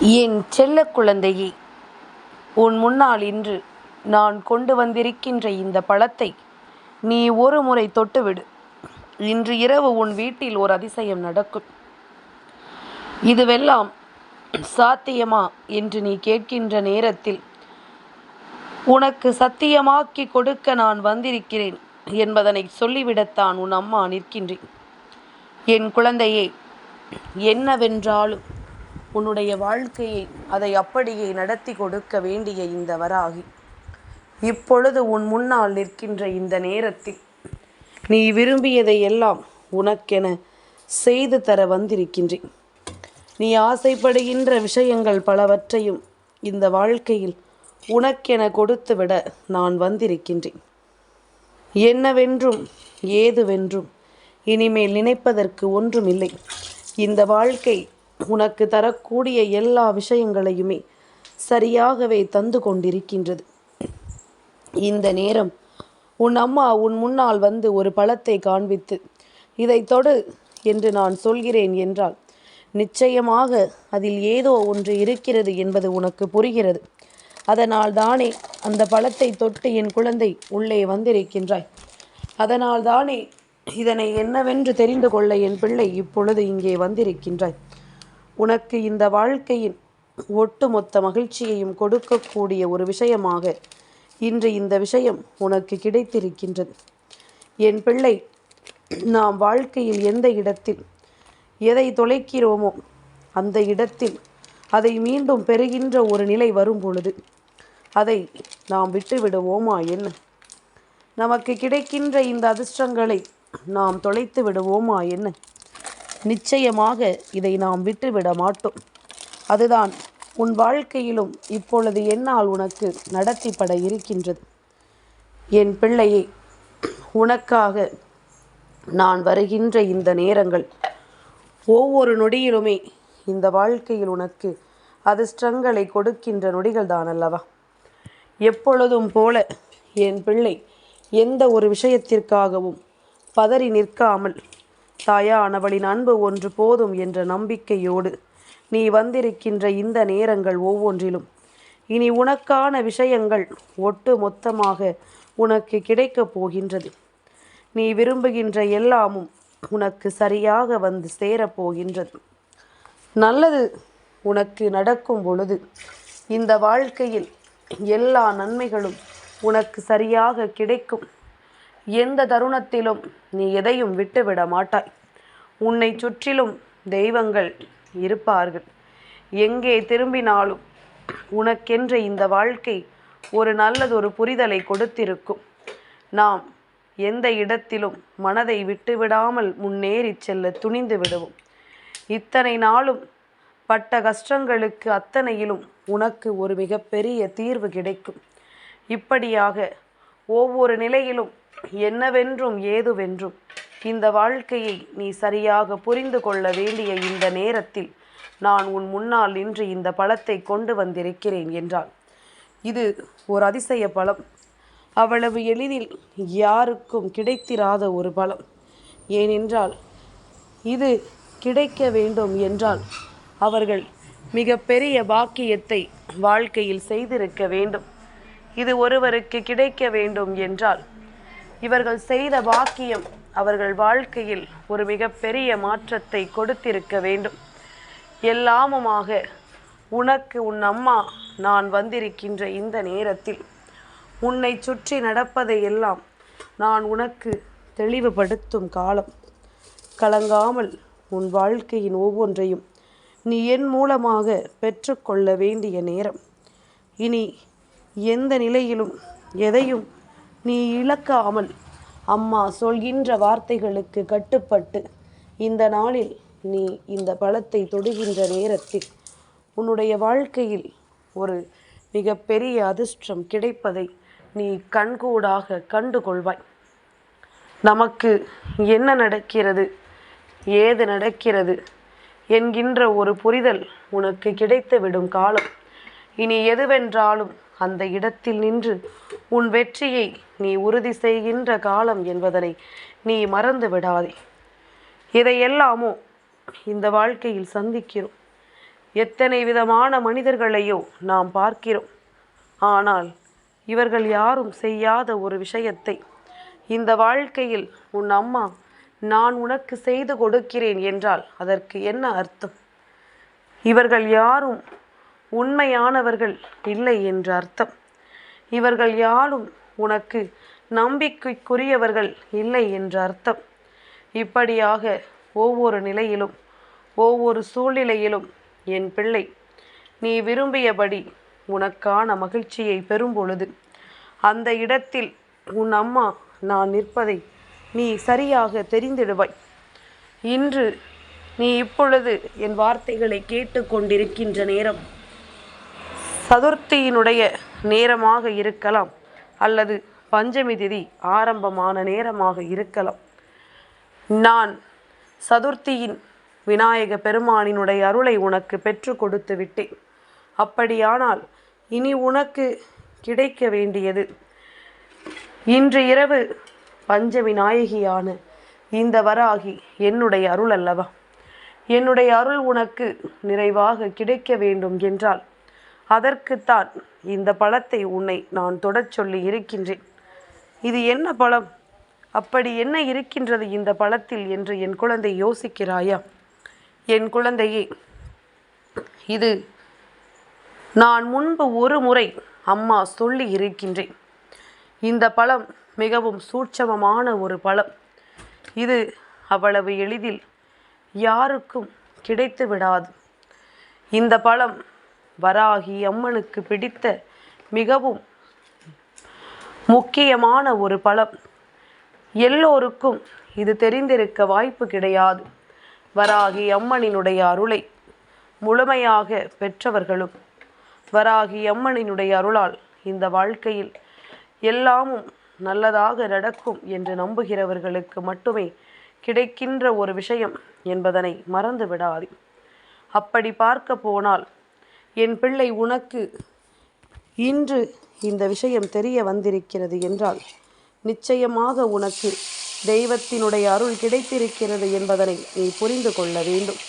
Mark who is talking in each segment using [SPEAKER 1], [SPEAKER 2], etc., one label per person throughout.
[SPEAKER 1] என் செல்ல குழந்தையே உன் முன்னால் இன்று நான் கொண்டு வந்திருக்கின்ற இந்த பழத்தை நீ ஒரு முறை தொட்டுவிடு. இன்று இரவு உன் வீட்டில் ஒரு அதிசயம் நடக்கும். இதுவெல்லாம் சாத்தியமா என்று நீ கேட்கின்ற நேரத்தில் உனக்கு சத்தியமாக்கி கொடுக்க நான் வந்திருக்கிறேன் என்பதனை சொல்லிவிடத்தான் உன் அம்மா நிற்கின்றேன் என் குழந்தையே என்னவென்றாலும் உன்னுடைய வாழ்க்கையை அதை அப்படியே நடத்தி கொடுக்க வேண்டிய இந்த வராகி. இப்பொழுது உன் முன்னால் நிற்கின்ற இந்த நேரத்தில் நீ விரும்பியதை எல்லாம் உனக்கென செய்து தர வந்திருக்கின்றேன். நீ ஆசைப்படுகின்ற விஷயங்கள் பலவற்றையும் இந்த வாழ்க்கையில் உனக்கென கொடுத்துவிட நான் வந்திருக்கின்றேன். என்னவென்றும் ஏதுவென்றும் இனிமேல் நினைப்பதற்கு ஒன்றுமில்லை. இந்த வாழ்க்கை உனக்கு தரக்கூடிய எல்லா விஷயங்களையுமே சரியாகவே தந்து கொண்டிருக்கின்றது. இந்த நேரம் உன் அம்மா உன் முன்னால் வந்து ஒரு பழத்தை காண்பித்து இதை தொடு என்று நான் சொல்கிறேன் என்றால் நிச்சயமாக அதில் ஏதோ ஒன்று இருக்கிறது என்பது உனக்கு புரிகிறது. அதனால் தானே அந்த பழத்தை தொட்டு என் குழந்தை உள்ளே வந்திருக்கின்றாய். அதனால் தானே இதனை என்னவென்று தெரிந்து கொள்ள என் பிள்ளை இப்பொழுது இங்கே வந்திருக்கின்றாய். உனக்கு இந்த வாழ்க்கையின் ஒட்டுமொத்த மகிழ்ச்சியையும் கொடுக்கக்கூடிய ஒரு விஷயமாக இன்று இந்த விஷயம் உனக்கு கிடைத்திருக்கின்றது. என் பிள்ளை நாம் வாழ்க்கையில் எந்த இடத்தில் எதை தொலைக்கிறோமோ அந்த இடத்தில் அதை மீண்டும் பெறுகின்ற ஒரு நிலை வரும் பொழுது அதை நாம் விட்டுவிடுவோமா என்ன? நமக்கு கிடைக்கின்ற இந்த அதிர்ஷ்டங்களை நாம் தொலைத்து விடுவோமா என்ன? நிச்சயமாக இதை நாம் விட்டுவிட மாட்டோம். அதுதான் உன் வாழ்க்கையிலும் இப்பொழுது என்னால் உனக்கு நடத்திப்பட இருக்கின்றது. என் பிள்ளையை உனக்காக நான் வருகின்ற இந்த நேரங்கள் ஒவ்வொரு நொடியிலுமே இந்த வாழ்க்கையில் உனக்கு அதிர்ஷ்டங்களை கொடுக்கின்ற நொடிகள் தான் அல்லவா எப்பொழுதும் போல என் பிள்ளை எந்த ஒரு விஷயத்திற்காகவும் பதறி நிற்காமல் தாயானவளின் அன்பு ஒன்று போதும் என்ற நம்பிக்கையோடு நீ வந்திருக்கின்ற இந்த நேரங்கள் ஒவ்வொன்றிலும். இனி உனக்கான விஷயங்கள் ஒட்டு மொத்தமாக உனக்கு கிடைக்கப் போகின்றது. நீ விரும்புகின்ற எல்லாமும் உனக்கு சரியாக வந்து சேரப்போகின்றது நல்லது உனக்கு நடக்கும் பொழுது இந்த வாழ்க்கையில் எல்லா நன்மைகளும் உனக்கு சரியாக கிடைக்கும். எந்த தருணத்திலும் நீ எதையும் விட்டுவிட மாட்டாய். உன்னை சுற்றிலும் தெய்வங்கள் இருப்பார்கள். எங்கே திரும்பினாலும் உனக்கென்ற இந்த வாழ்க்கை ஒரு நல்லதொரு புரிதலை கொடுத்திருக்கும். நாம் எந்த இடத்திலும் மனதை விட்டுவிடாமல் முன்னேறி செல்ல துணிந்து விடுவோம். இத்தனை நாளும் பட்ட கஷ்டங்களுக்கு அத்தனையிலும் உனக்கு ஒரு மிகப்பெரிய தீர்வு கிடைக்கும். இப்படியாக ஒவ்வொரு நிலையிலும் என்னவென்றும் ஏதுவென்றும் இந்த வாழ்க்கையை நீ சரியாக புரிந்து கொள்ள வேண்டிய இந்த நேரத்தில் நான் உன் முன்னால் நின்று இந்த பழத்தை கொண்டு வந்திருக்கிறேன் என்றாள். இது ஒரு அதிசய பழம். அவ்வளவு எளிதில் யாருக்கும் கிடைத்திராத ஒரு பழம். ஏனென்றால் இது கிடைக்க வேண்டும் என்றால் அவர்கள் மிக பெரிய பாக்கியத்தை வாழ்க்கையில் செய்திருக்க வேண்டும். இது ஒருவருக்கு கிடைக்க வேண்டும் என்றால் இவர்கள் செய்த வாக்கியம் அவர்கள் வாழ்க்கையில் ஒரு மிகப்பெரிய மாற்றத்தை கொடுத்திருக்க வேண்டும். எல்லாமுமாக உனக்கு உன் அம்மா நான் வந்திருக்கின்ற இந்த நேரத்தில் உன்னை சுற்றி நடப்பதை எல்லாம் நான் உனக்கு தெளிவுபடுத்தும் காலம். கலங்காமல் உன் வாழ்க்கையின் ஒவ்வொன்றையும் நீ என் மூலமாக பெற்றுக்கொள்ள வேண்டிய நேரம். இனி எந்த நிலையிலும் எதையும் நீ இழக்காமல் அம்மா சொல்கின்ற வார்த்தைகளுக்கு கட்டுப்பட்டு இந்த நாளில் நீ இந்த பழத்தை தொடுகின்ற நேரத்தில் உன்னுடைய வாழ்க்கையில் ஒரு மிகப்பெரிய அதிர்ஷ்டம் கிடைப்பதை நீ கண்கூடாக கண்டு கொள்வாய் நமக்கு என்ன நடக்கிறது? ஏது நடக்கிறது? என்கின்ற ஒரு புரிதல் உனக்கு கிடைத்துவிடும் காலம். இனி எதுவென்றாலும் அந்த இடத்தில் நின்று உன் வெற்றியை நீ உறுதி செய்கின்ற காலம் என்பதனை நீ மறந்து விடாதே. இதையெல்லாமோ இந்த வாழ்க்கையில் சந்திக்கிறோம். எத்தனை விதமான மனிதர்களையோ நாம் பார்க்கிறோம். ஆனால் இவர்கள் யாரும் செய்யாத ஒரு விஷயத்தை இந்த வாழ்க்கையில் உன் அம்மா நான் உனக்கு செய்து கொடுக்கிறேன் என்றால் அதற்கு என்ன அர்த்தம்? இவர்கள் யாரும் உண்மையானவர்கள் இல்லை என்று அர்த்தம். இவர்கள் யாரும் உனக்கு நம்பிக்கைக்குரியவர்கள் இல்லை என்று அர்த்தம். இப்படியாக ஒவ்வொரு நிலையிலும் ஒவ்வொரு சூழ்நிலையிலும் என் பிள்ளை நீ விரும்பியபடி உனக்கான மகிழ்ச்சியை பெறும் பொழுது அந்த இடத்தில் உன் அம்மா நான் நிற்பதை நீ சரியாக தெரிந்திடுவாய். இன்று நீ இப்பொழுது என் வார்த்தைகளை கேட்டுக்கொண்டிருக்கின்ற நேரம் சதுர்த்தியினுடைய நேரமாக இருக்கலாம். அல்லது பஞ்சமி திதி ஆரம்பமான நேரமாக இருக்கலாம். நான் சதுர்த்தியின் விநாயக பெருமானினுடைய அருளை உனக்கு பெற்று கொடுத்து விட்டேன். அப்படியானால் இனி உனக்கு கிடைக்க வேண்டியது. இன்று இரவு பஞ்சமி நாயகியான இந்த வராகி என்னுடைய அருள் அல்லவா? என்னுடைய அருள் உனக்கு நிறைவாக கிடைக்க வேண்டும் என்றால் அதற்குத்தான் இந்த பழத்தை உன்னை நான் தொடச் சொல்லி இருக்கின்றேன். இது என்ன பழம்? அப்படி என்ன இருக்கின்றது இந்த பழத்தில் என்று என் குழந்தை யோசிக்கிறாயா? என் குழந்தையே இது நான் முன்பு ஒரு முறை அம்மா சொல்லி இருக்கின்றேன். இந்த பழம் மிகவும் சூட்சமமான ஒரு பழம். இது அவ்வளவு எளிதில் யாருக்கும் கிடைத்து விடாது இந்த பழம் வராகி அம்மனுக்கு பிடித்த மிகவும் முக்கியமான ஒரு பழம். எல்லோருக்கும் இது தெரிந்திருக்க வாய்ப்பு கிடையாது. வராகி அம்மனினுடைய அருளை முழுமையாக பெற்றவர்களும் வராகி அம்மனினுடைய அருளால் இந்த வாழ்க்கையில் எல்லாமும் நல்லதாக நடக்கும் என்று நம்புகிறவர்களுக்கு மட்டுமே கிடைக்கின்ற ஒரு விஷயம் என்பதனை மறந்து விடாது அப்படி பார்க்க போனால் என் பிள்ளை உனக்கு இன்று இந்த விஷயம் தெரிய வந்திருக்கிறது என்றால் நிச்சயமாக உனக்கு தெய்வத்தினுடைய அருள் கிடைத்திருக்கிறது என்பதனை நீ புரிந்து கொள்ள வேண்டும்.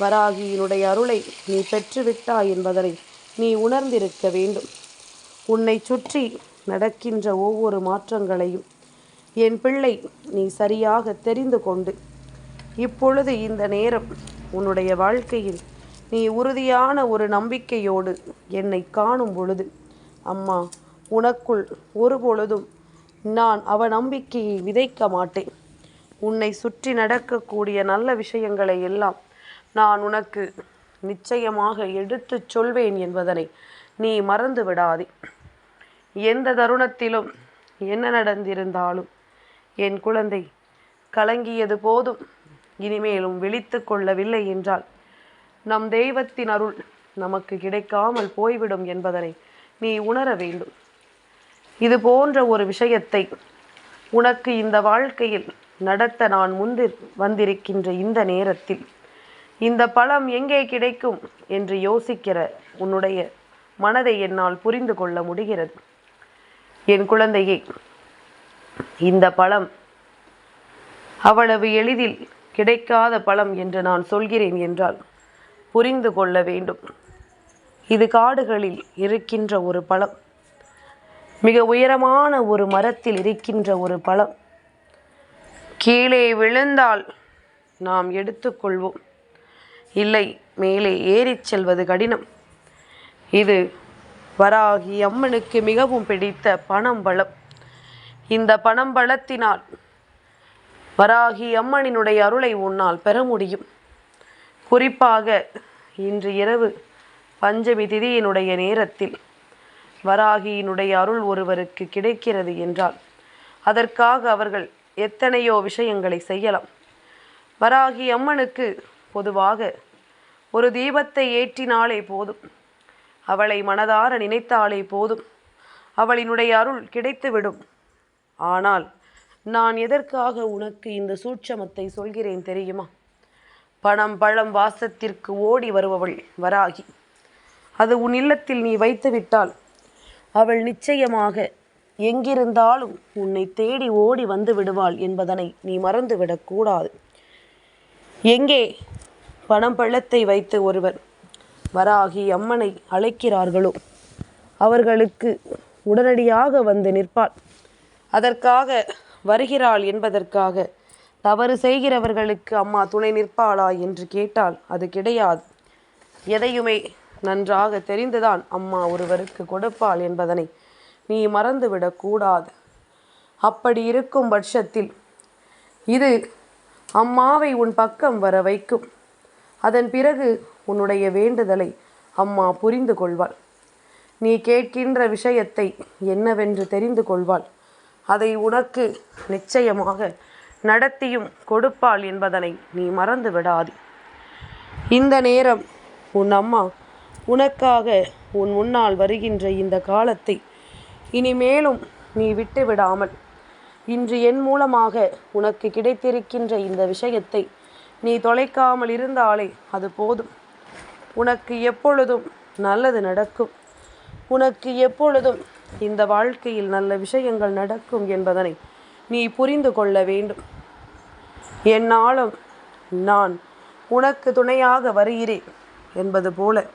[SPEAKER 1] வராகியினுடைய அருளை நீ பெற்றுவிட்டாய் என்பதனை நீ உணர்ந்திருக்க வேண்டும். உன்னை சுற்றி நடக்கின்ற ஒவ்வொரு மாற்றங்களையும் என் பிள்ளை நீ சரியாக தெரிந்து கொண்டு இப்பொழுது இந்த நேரம் உன்னுடைய வாழ்க்கையில் நீ உறுதியான ஒரு நம்பிக்கையோடு என்னை காணும் பொழுது அம்மா உனக்குள் ஒரு பொழுதும் நான் அவ நம்பிக்கையை விதைக்க மாட்டேன். உன்னை சுற்றி நடக்கக்கூடிய நல்ல விஷயங்களை எல்லாம் நான் உனக்கு நிச்சயமாக எடுத்துச் சொல்வேன் என்பதனை நீ மறந்து விடாதே. எந்த தருணத்திலும் என்ன நடந்திருந்தாலும் என் குழந்தை கலங்கியது போதும். இனிமேலும் விழித்து கொள்ளவில்லை என்றால் நம் தெய்வத்தின் அருள் நமக்கு கிடைக்காமல் போய்விடும் என்பதனை நீ உணர வேண்டும். இது போன்ற ஒரு விஷயத்தை உனக்கு இந்த வாழ்க்கையில் நடத்த நான் முந்தி வந்திருக்கின்ற இந்த நேரத்தில் இந்த பழம் எங்கே கிடைக்கும் என்று யோசிக்கிற உன்னுடைய மனதை என்னால் புரிந்து கொள்ள முடிகிறது. என் குழந்தையே இந்த பழம் அவ்வளவு எளிதில் கிடைக்காத பழம் என்று நான் சொல்கிறேன் என்றால் புரிந்து கொள்ள வேண்டும். இது காடுகளில் இருக்கின்ற ஒரு பழம். மிக உயரமான ஒரு மரத்தில் இருக்கின்ற ஒரு பழம். கீழே விழுந்தால் நாம் எடுத்துக்கொள்வோம் இல்லை மேலே ஏறிச் செல்வது கடினம். இது வராகி அம்மனுக்கு மிகவும் பிடித்த பணம்பழம் இந்த பணம்பழத்தினால் வராகி அம்மனினுடைய அருளை உன்னால் பெற முடியும். குறிப்பாக இன்று இரவு பஞ்சமி திதியினுடைய நேரத்தில் வராகியினுடைய அருள் ஒருவருக்கு கிடைக்கிறது என்றால் அதற்காக அவர்கள் எத்தனையோ விஷயங்களை செய்யலாம். வராகி அம்மனுக்கு பொதுவாக ஒரு தீபத்தை ஏற்றினாலே போதும். அவளை மனதார நினைத்தாலே போதும். அவளினுடைய அருள் கிடைத்துவிடும். ஆனால் நான் எதற்காக உனக்கு இந்த சூட்சமத்தை சொல்கிறேன் தெரியுமா? பணம் பழம் வாசத்திற்கு ஓடி வருபவள் வராகி. அது உன் இல்லத்தில் நீ வைத்து விட்டால் அவள் நிச்சயமாக எங்கிருந்தாலும் உன்னை தேடி ஓடி வந்து விடுவாள் என்பதனை நீ மறந்துவிடக்கூடாது எங்கே? பணம் பழத்தை வைத்து ஒருவர் வராகி அம்மனை அழைக்கிறார்களோ? அவர்களுக்கு உடனடியாக வந்து நிற்பாள். அதற்காக வருகிறாள் என்பதற்காக தவறு செய்கிறவர்களுக்கு அம்மா துணை நிற்பாளா என்று கேட்டால் அது கிடையாது. எதையுமே நன்றாக தெரிந்துதான் அம்மா ஒருவருக்கு கொடுப்பாள் என்பதனை நீ மறந்துவிடக்கூடாது அப்படி இருக்கும் பட்சத்தில் இது அம்மாவை உன் பக்கம் வர வைக்கும். அதன் பிறகு உன்னுடைய வேண்டுதலை அம்மா புரிந்து கொள்வாள். நீ கேட்கின்ற விஷயத்தை என்னவென்று தெரிந்து கொள்வாள். அதை உனக்கு நிச்சயமாக நடத்தியும் கொடுப்பாள் என்பதனை நீ மறந்து விடாதே. இந்த நேரம் உன் அம்மா உனக்காக உன் முன்னால் வருகின்ற இந்த காலத்தை இனிமேலும் நீ விட்டு விடாமல் இன்று என் மூலமாக உனக்கு கிடைத்திருக்கின்ற இந்த விஷயத்தை நீ தொலைக்காமல் இருந்தாலே அது போதும். உனக்கு எப்பொழுதும் நல்லது நடக்கும். உனக்கு எப்பொழுதும் இந்த வாழ்க்கையில் நல்ல விஷயங்கள் நடக்கும் என்பதனை நீ புரிந்து கொள்ள வேண்டும். என்னாலும் நான் உனக்கு துணையாக வருகிறேன் என்பது போல.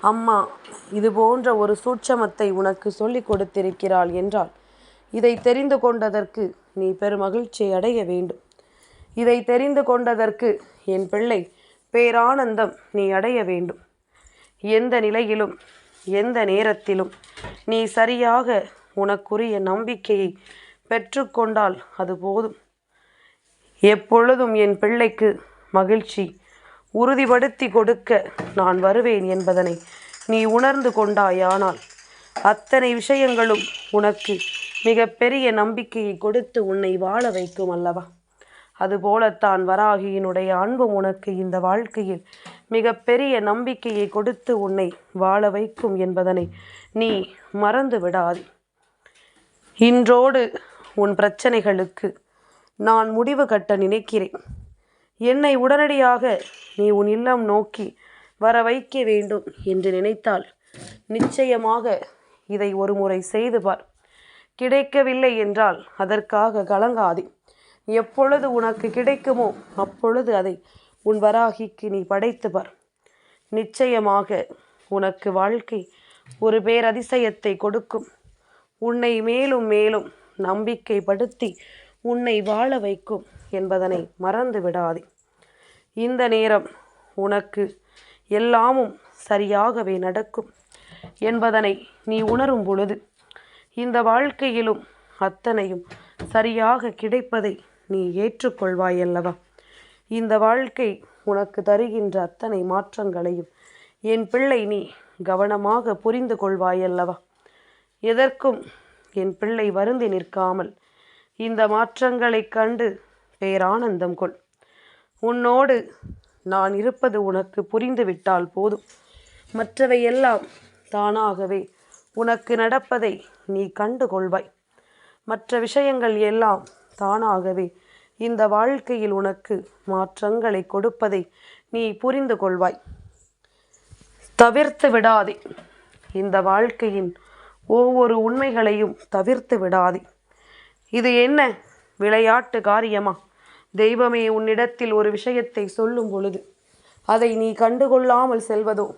[SPEAKER 1] அம்மா இது போன்ற ஒரு சூட்சமத்தை உனக்கு சொல்லிக் கொடுத்திருக்கிறாள் என்றால் இதை தெரிந்து கொண்டதற்கு நீ பெருமகிழ்ச்சி அடைய வேண்டும். இதை தெரிந்து கொண்டதற்கு என் பிள்ளை பேரானந்தம் நீ அடைய வேண்டும். எந்த நிலையிலும் எந்த நேரத்திலும் நீ சரியாக உனக்குரிய நம்பிக்கையை பெற்றுக்கொண்டால் அது போதும். எப்பொழுதும் என் பிள்ளைக்கு மகிழ்ச்சி. உறுதிப்படுத்தி கொடுக்க நான் வருவேன் என்பதனை நீ உணர்ந்து கொண்டாயானால் அத்தனை விஷயங்களும் உனக்கு மிக பெரிய நம்பிக்கையை கொடுத்து உன்னை வாழ வைக்கும் அல்லவா? அதுபோலத்தான் வராகியினுடைய அன்பும் உனக்கு இந்த வாழ்க்கையில் மிக பெரிய நம்பிக்கையை கொடுத்து உன்னை வாழ வைக்கும் என்பதனை நீ மறந்து விடாது இன்றோடு உன் பிரச்சனைகளுக்கு நான் முடிவு கட்ட நினைக்கிறேன். என்னை உடனடியாக நீ உன் இல்லம் நோக்கி வர வைக்க வேண்டும் என்று நினைத்தால் நிச்சயமாக இதை ஒரு முறை செய்து பார். கிடைக்கவில்லை என்றால் அதற்காக கலங்காதே. எப்பொழுது உனக்கு கிடைக்குமோ அப்பொழுது அதை உன் வராகிக்கு நீ படைத்து பார். நிச்சயமாக உனக்கு வாழ்க்கை ஒரு பேரதிசயத்தை கொடுக்கும். உன்னை மேலும் மேலும் நம்பிக்கைப்படுத்தி உன்னை வாழ வைக்கும் என்பதனை மறந்து விடாதே. இந்த நேரம் உனக்கு எல்லாமும் சரியாகவே நடக்கும் என்பதனை நீ உணரும் பொழுது இந்த வாழ்க்கையிலும் அத்தனையும் சரியாக கிடைப்பதை நீ ஏற்றுக்கொள்வாயல்லவா இந்த வாழ்க்கை உனக்கு தருகின்ற அத்தனை மாற்றங்களையும் என் பிள்ளை நீ கவனமாக புரிந்து கொள்வாயல்லவா எதற்கும் என் பிள்ளை வருந்தி நிற்காமல் இந்த மாற்றங்களைக் கண்டு பேரானந்தம் கொள். உன்னோடு நான் இருப்பது உனக்கு புரிந்துவிட்டால் போதும். மற்றவையெல்லாம் தானாகவே உனக்கு நடப்பதை நீ கண்டு கொள்வாய் மற்ற விஷயங்கள் எல்லாம் தானாகவே இந்த வாழ்க்கையில் உனக்கு மாற்றங்களை கொடுப்பதை நீ புரிந்து கொள்வாய். தவிர்த்து விடாதே. இந்த வாழ்க்கையின் ஒவ்வொரு உண்மைகளையும் தவிர்த்து விடாதே. இது என்ன விளையாட்டு காரியமா? தெய்வமே உன்னிடத்தில் ஒரு விஷயத்தை சொல்லும் பொழுது அதை நீ கண்டுகொள்ளாமல் செல்வதோ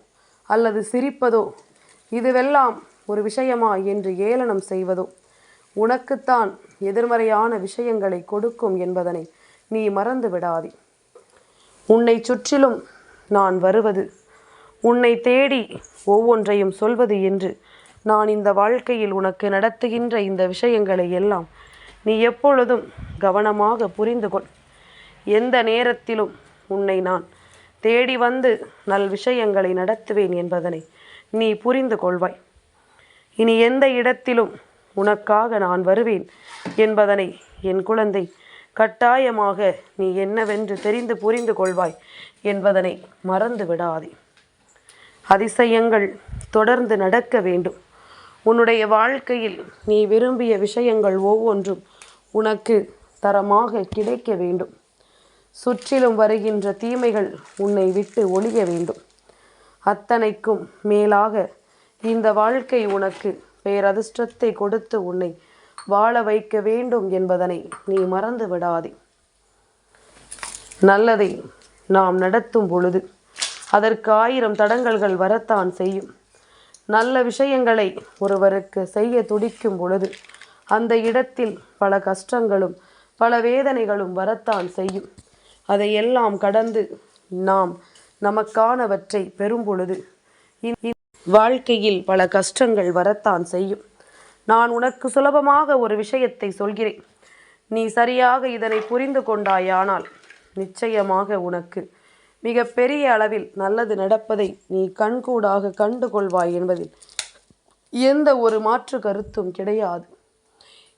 [SPEAKER 1] அல்லது சிரிப்பதோ இதுவெல்லாம் ஒரு விஷயமா என்று ஏளனம் செய்வதோ? உனக்குத்தான் எதிர்மறையான விஷயங்களை கொடுக்கும் என்பதனை நீ மறந்து விடாதே. உன்னை சுற்றிலும் நான் வருவது உன்னை தேடி ஒவ்வொன்றையும் சொல்வது என்று நான் இந்த வாழ்க்கையில் உனக்கு நடத்துகின்ற இந்த விஷயங்களை எல்லாம் நீ எப்பொழுதும் கவனமாக புரிந்து கொள். எந்த நேரத்திலும் உன்னை நான் தேடி வந்து நல் விஷயங்களை நடத்துவேன் என்பதனை நீ புரிந்து கொள்வாய். இனி எந்த இடத்திலும் உனக்காக நான் வருவேன் என்பதனை என் குழந்தை கட்டாயமாக நீ என்னவென்று தெரிந்து புரிந்து கொள்வாய் என்பதனை மறந்து விடாதே. அதிசயங்கள் தொடர்ந்து நடக்க வேண்டும். உன்னுடைய வாழ்க்கையில் நீ விரும்பிய விஷயங்கள் ஒவ்வொன்றும் உனக்கு தரமாக கிடைக்க வேண்டும். சுற்றிலும் வருகின்ற தீமைகள் உன்னை விட்டு ஒழிய வேண்டும். அத்தனைக்கும் மேலாக இந்த வாழ்க்கை உனக்கு பேரதிர்ஷ்டத்தை கொடுத்து உன்னை வாழ வைக்க வேண்டும் என்பதனை நீ மறந்து விடாதே. நல்லதை நாம் நடத்தும் பொழுது அதற்கு ஆயிரம் தடங்கல்கள் வரத்தான் செய்யும். நல்ல விஷயங்களை ஒருவருக்கு செய்ய துடிக்கும் பொழுது அந்த இடத்தில் பல கஷ்டங்களும் பல வேதனைகளும் வரத்தான் செய்யும். அதையெல்லாம் கடந்து நாம் நமக்கானவற்றை பெறும் பொழுது இ- வாழ்க்கையில் பல கஷ்டங்கள் வரத்தான் செய்யும். நான் உனக்கு சுலபமாக ஒரு விஷயத்தை சொல்கிறேன். நீ சரியாக இதனை புரிந்து கொண்டாயானால் நிச்சயமாக உனக்கு மிக பெரிய அளவில் நல்லது நடப்பதை நீ கண்கூடாக கண்டு கொள்வாய் என்பதில் எந்த ஒரு மாற்று கருத்தும் கிடையாது.